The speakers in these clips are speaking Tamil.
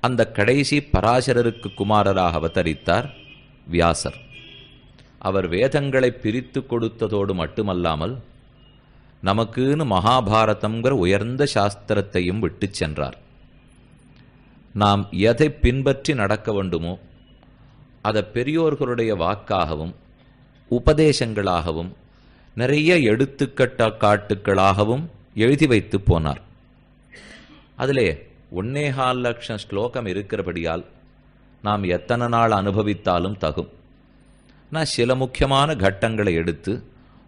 அந்த கடைசி பராசரருக்கு குமாரராக அவதரித்தார் வியாசர். அவர் வேதங்களை பிரித்து கொடுத்ததோடு மட்டுமல்லாமல் நமக்குன்னு மகாபாரதம்ங்கிற உயர்ந்த சாஸ்திரத்தையும் விட்டுச் சென்றார். நாம் எதை பின்பற்றி நடக்க வேண்டுமோ அதை பெரியோர்களுடைய வாக்காகவும் உபதேசங்களாகவும் நிறைய எடுத்துக்கட்ட காட்டுக்களாகவும் எழுதி வைத்து போனார். அதிலே ஒன்னேகால் லட்சம் ஸ்லோகம் இருக்கிறபடியால் நாம் எத்தனை நாள் அனுபவித்தாலும் தகும். நான் சில முக்கியமான கட்டங்களை எடுத்து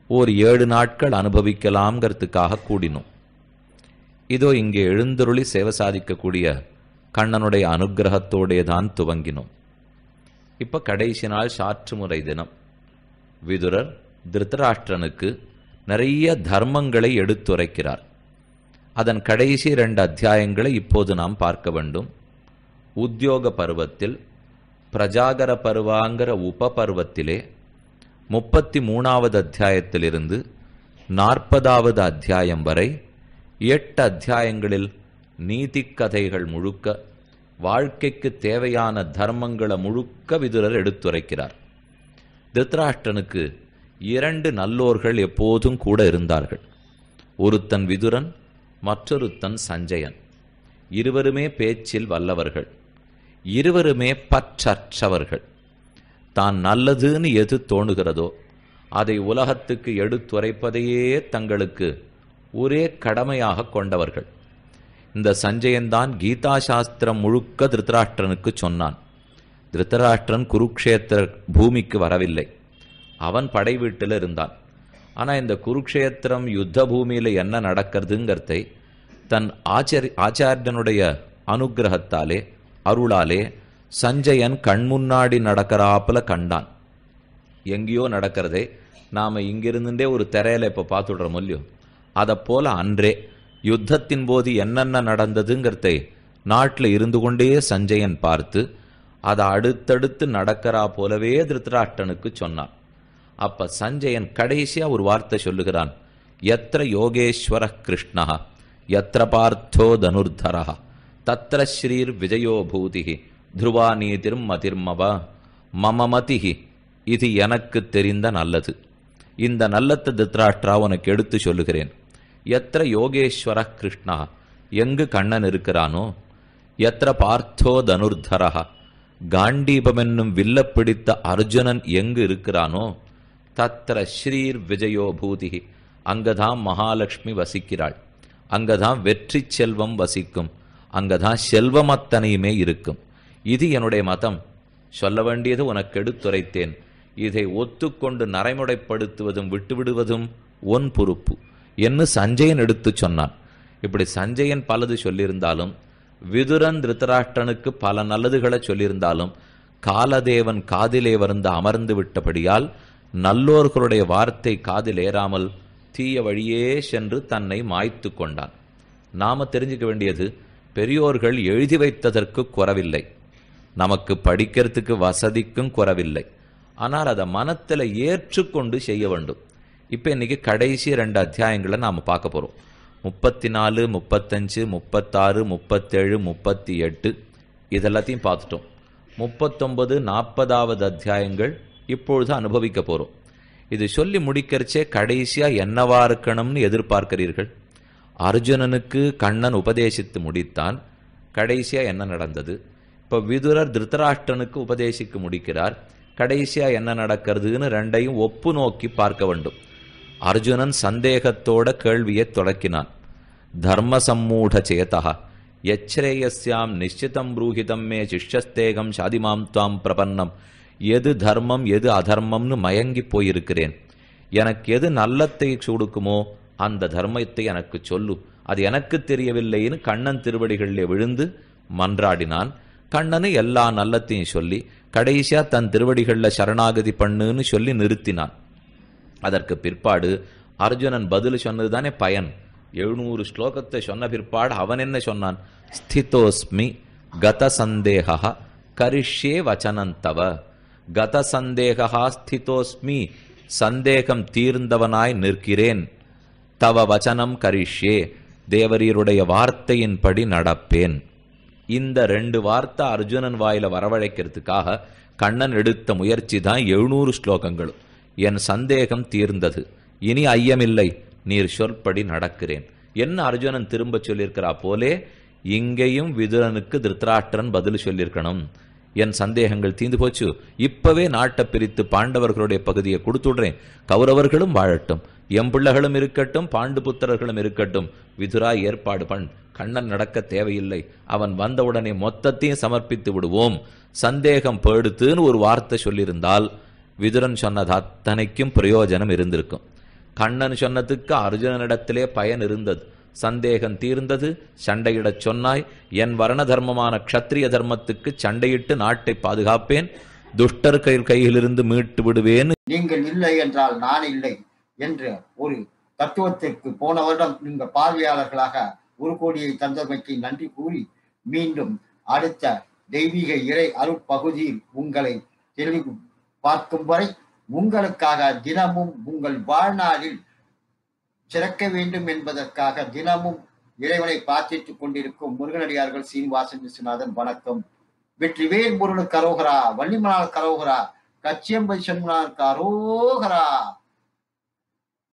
ஓர் ஏழு நாட்கள் அனுபவிக்கலாம்ங்கிறதுக்காக கூடினோம். இதோ இங்கே எழுந்தருளி சேவை சாதிக்கக்கூடிய கண்ணனுடைய அனுகிரகத்தோடே தான் துவங்கினோம். இப்போ கடைசி நாள் சாற்று முறை தினம். விதுரர் திருத்தராஷ்டிரனுக்கு நிறைய தர்மங்களை எடுத்துரைக்கிறார். அதன் கடைசி இரண்டு அத்தியாயங்களை இப்போது நாம் பார்க்க வேண்டும். உத்தியோக பருவத்தில் பிரஜாகர பருவாங்கிற உப பருவத்திலே முப்பத்தி மூணாவது அத்தியாயத்திலிருந்து நாற்பதாவது அத்தியாயம் வரை எட்டு அத்தியாயங்களில் நீதிக்கதைகள் முழுக்க வாழ்க்கைக்கு தேவையான தர்மங்களை முழுக்க விதுரர் எடுத்துரைக்கிறார். திருத்ராஷ்டனுக்கு இரண்டு நல்லோர்கள் எப்போதும் கூட இருந்தார்கள். ஒருத்தன் விதுரன் மற்றொருத்தன் சஞ்சயன். இருவருமே பேச்சில் வல்லவர்கள். இருவருமே பற்றற்றவர்கள். தான் நல்லதுன்னு எது தோணுகிறதோ அதை உலகத்துக்கு எடுத்துரைப்பதையே தங்களுக்கு ஒரே கடமையாக கொண்டவர்கள். இந்த சஞ்சயன்தான் கீதா சாஸ்திரம் முழுக்க திருத்தராஷ்டிரனுக்கு சொன்னான். திருத்தராஷ்டிரன் குருக்ஷேத்திர பூமிக்கு வரவில்லை. அவன் படை வீட்டில் இருந்தான். ஆனால் இந்த குருக்ஷேத்திரம் யுத்த பூமியில் என்ன நடக்கிறதுங்கிறதை தன் ஆச்சரி ஆச்சாரியனுடைய அனுகிரகத்தாலே அருளாலே சஞ்சயன் கண்முன்னாடி நடக்கிறாப்புல கண்டான். எங்கேயோ நடக்கிறதே நாம இங்கிருந்துட்டே ஒரு திரையில இப்போ பார்த்துடுறோம் இல்லையோ? அதை போல அன்றே யுத்தத்தின் போது என்னென்ன நடந்ததுங்கிறதை நாட்டில் இருந்து கொண்டே சஞ்சயன் பார்த்து அதை அடுத்தடுத்து நடக்கிறா போலவே திருத்தராட்டனுக்கு சொன்னான். அப்ப சஞ்சயன் கடைசியா ஒரு வார்த்தை சொல்லுகிறான். எத்திர யோகேஸ்வர கிருஷ்ணா எத்திர பார்த்தோ தனுர்தரா தத்திர ஸ்ரீர் விஜயோ பூதிகி துருவா நீதிர் மதிர்மவ மமமதிகி இது எனக்கு தெரிந்த நல்லது. இந்த நல்லத்தை திருத்தராஷ்டிரா உனக்கு எடுத்து சொல்லுகிறேன். எத்திர யோகேஸ்வர கிருஷ்ணா எங்கு கண்ணன் இருக்கிறானோ எத்திர பார்த்தோ தனுர்தரா காண்டீபம் என்னும் வில்ல பிடித்த அர்ஜுனன் எங்கு இருக்கிறானோ தத்திர ஸ்ரீர் விஜயோ பூதிகி அங்கதான் மகாலட்சுமி வசிக்கிறாள். அங்கதான் வெற்றி செல்வம் வசிக்கும். அங்கதான் செல்வம் அத்தனையுமே இருக்கும். இது என்னுடைய மதம். சொல்ல வேண்டியது உனக்கு எடுத்துரைத்தேன். இதை ஒத்துக்கொண்டு நரைமுறைப்படுத்துவதும் விட்டுவிடுவதும் ஒன் பொறுப்பு. என்று சஞ்சயன் எடுத்துச் சொன்னான். இப்படி சஞ்சயன் பலது சொல்லியிருந்தாலும் விதுரன் திருத்தராஷ்டனுக்கு பல நல்லதுகளை சொல்லியிருந்தாலும் காலதேவன் காதிலே வந்து அமர்ந்து விட்டபடியால் நல்லோர்களுடைய வார்த்தை காதில் ஏறாமல் தீய வழியே சென்று தன்னை மாய்த்து கொண்டான். நாம தெரிஞ்சுக்க வேண்டியது பெரியோர்கள் எழுதி வைத்ததற்கு குறவில்லை. நமக்கு படிக்கிறதுக்கு வசதிக்கும் குறவில்லை. ஆனால் அதை மனத்தில் ஏற்றுக்கொண்டு செய்ய வேண்டும். இப்போ இன்னைக்கு கடைசி ரெண்டு அத்தியாயங்களை நாம் பார்க்க போகிறோம் முப்பத்தி நாலு முப்பத்தஞ்சு முப்பத்தாறு முப்பத்தேழு முப்பத்தி எட்டு இதெல்லாத்தையும் பார்த்துட்டோம். முப்பத்தொன்பது நாற்பதாவது அத்தியாயங்கள் இப்பொழுது அனுபவிக்க போகிறோம் இது சொல்லி முடிக்கிறச்சே கடைசியாக என்னவா இருக்கணும்னு எதிர்பார்க்கிறீர்கள்? அர்ஜுனனுக்கு கண்ணன் உபதேசித்து முடித்தான். கடைசியாக என்ன நடந்தது? இப்போ விதுரர் திருத்தராஷ்டனுக்கு உபதேசிக்கு முடிக்கிறார். கடைசியாக என்ன நடக்கிறதுன்னு ரெண்டையும் ஒப்பு நோக்கி பார்க்க வேண்டும். அர்ஜுனன் சந்தேகத்தோட கேள்வியை தொடக்கினான். தர்ம சம்மூட சேதா. எச்சரேயஸ்யாம் நிச்சிதம் ப்ரூஹிதம் மே சிஷ்யஸ்தேகம் சாதிமாம் துவாம் பிரபன்னம். எது தர்மம் எது அதர்மம்னு மயங்கி போயிருக்கிறேன். எனக்கு எது நல்லத்தை கொடுக்குமோ அந்த தர்மத்தை எனக்கு சொல்லு. அது எனக்கு தெரியவில்லைன்னு கண்ணன் திருவடிகளிலே விழுந்து மன்றாடினான். கண்ணனு எல்லா நல்லத்தையும் சொல்லி கடைசியா தன் திருவடிகளில் சரணாகதி பண்ணுன்னு சொல்லி நிறுத்தினான். அதற்கு பிற்பாடு அர்ஜுனன் பதில் சொன்னது தானே பயன். எழுநூறு ஸ்லோகத்தை சொன்ன பிற்பாடு அவன் என்ன சொன்னான்? ஸ்திதோஸ்மி கத சந்தேகா கரிஷ்யே வச்சனந்தவ. கத சந்தேகா ஸ்திதோஸ்மி சந்தேகம் தீர்ந்தவனாய் நிற்கிறேன். தவ வச்சனம் கரிஷ்யே தேவரீருடைய வார்த்தையின்படி நடப்பேன். இந்த ரெண்டு வார்த்தை அர்ஜுனன் வாயில வரவழைக்கிறதுக்காக கண்ணன் எடுத்த முயற்சி தான் எழுநூறு ஸ்லோகங்களும். என் சந்தேகம் தீர்ந்தது. இனி ஐயமில்லை. நீர் சொற்படி நடக்கிறேன். என்ன அர்ஜுனன் திரும்ப சொல்லியிருக்கிறா போலே இங்கேயும் விதுரனுக்கு திருத்ராட்டன் பதில் சொல்லியிருக்கணும். என் சந்தேகங்கள் தீந்து போச்சு. இப்பவே நாட்டை பிரித்து பாண்டவர்களுடைய பகுதியை கொடுத்துடுறேன். கௌரவர்களும் வாழட்டும். எம் பிள்ளைகளும் இருக்கட்டும் பாண்டு புத்திரர்களும் இருக்கட்டும். விதுரா ஏற்பாடு பண். கண்ணன் நடக்க தேவையில்லை. அவன் வந்தவுடனே மொத்தத்தையும் சமர்ப்பித்து விடுவோம். சந்தேகம் படுத்துன்னு ஒரு வார்த்தை சொல்லியிருந்தால் விதுரன் சொன்னது அத்தனைக்கும் பிரயோஜனம் இருந்திருக்கும். கண்ணன் சொன்னதுக்கு அர்ஜுனனிடத்திலே பயன் இருந்தது. சந்தேகம் தீர்ந்தது. சண்டையிடச் சொன்னாய் என் வர்ண தர்மமான க்ஷத்ரிய தர்மத்துக்கு சண்டையிட்டு நாட்டை பாதுகாப்பேன். துஷ்டர் கையில் கையிலிருந்து மீட்டு விடுவேன். நீங்கள் இல்லை என்றால் நான் இல்லை என்ற ஒரு தத்துவத்திற்கு போன வருடம் நீங்கள் பார்வையாளர்களாக ஒரு கோடியை தந்தமைக்கு நன்றி கூறி மீண்டும் அடுத்த தெய்வீக இறை அருட்பகுதியில் உங்களை தெளிவு பார்க்கும் வரை உங்களுக்காக தினமும் உங்கள் வாழ்நாளில் சிறக்க வேண்டும் என்பதற்காக தினமும் இறைவனை பிரார்த்தித்துக் கொண்டிருக்கும் முருகனடியார்கள் சீனிவாசன் விஸ்வநாதன் வணக்கம். வெற்றிவேல் முருகனுக்கு அரோகரா வள்ளிமலால் கரோகரா கச்சியம்பை சண்முனாருக்கு அரோகரா.